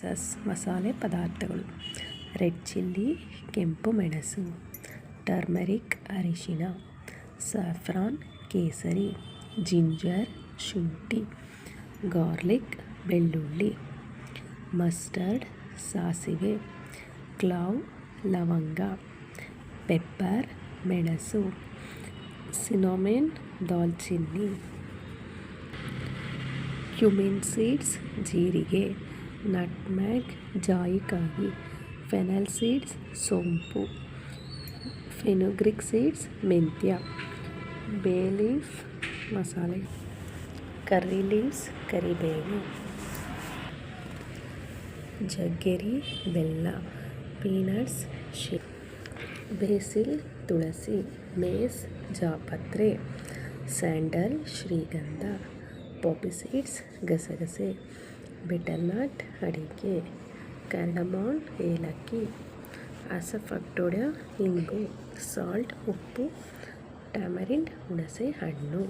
ಸಸ್, ಮಸಾಲೆ ಪದಾರ್ಥಗಳು. Red chilli, ಕೆಂಪು ಮೆಣಸು. ಟರ್ಮರಿಕ್ ಅರಿಶಿನ ಸ್ಯಾಫ್ರಾನ್ ಕೇಸರಿ. ಜಿಂಜರ್, ಶುಂಠಿ. ಗಾರ್ಲಿಕ್, ಬೆಳ್ಳುಳ್ಳಿ. ಮಸ್ಟರ್ಡ್, ಸಾಸಿವೆ. ಕ್ಲಾವ್, ಲವಂಗ. ಪೆಪ್ಪರ್, ಮೆಣಸು. ಸಿನೋಮೆನ್ ದಾಲ್ಚಿನ್ನಿ ಕ್ಯುಮಿನ್ ಸೀಡ್ಸ್, ಜೀರಿಗೆ. ನಟ್ಮ್ಯಾಗ್ ಜಾಯಿಕಾಯಿ ಫೆನಲ್ ಸೀಡ್ಸ್ ಸೋಂಪು ಫೆನುಗ್ರಿಕ್ ಸೀಡ್ಸ್ ಮೆಂತ್ಯ ಬೇ ಲೀಫ್ ಮಸಾಲೆ ಕರ್ರಿ ಲೀವ್ಸ್ ಕರಿಬೇವು ಜಗ್ಗೆರಿ ಬೆಲ್ಲ ಪೀನಟ್ಸ್ ಶಿ ಬೇಸಿಲ್ ತುಳಸಿ ಮೇಸ್ ಜಾಪತ್ರೆ ಸ್ಯಾಂಡಲ್ ಶ್ರೀಗಂಧ ಪಾಪಿ ಸೀಡ್ಸ್ ಗಸಗಸೆ ಬೆಟಲ್ನಟ್ ಅಡಿಕೆ ಕಾರ್ಡಮಾನ್ ಏಲಕ್ಕಿ ಅಸಫಕ್ಟೋಡ ಇಂಗು ಸಾಲ್ಟ್ ಉಪ್ಪು ಟ್ಯಾಮರಿಂಡ್ ಹುಣಸೆ ಹಣ್ಣು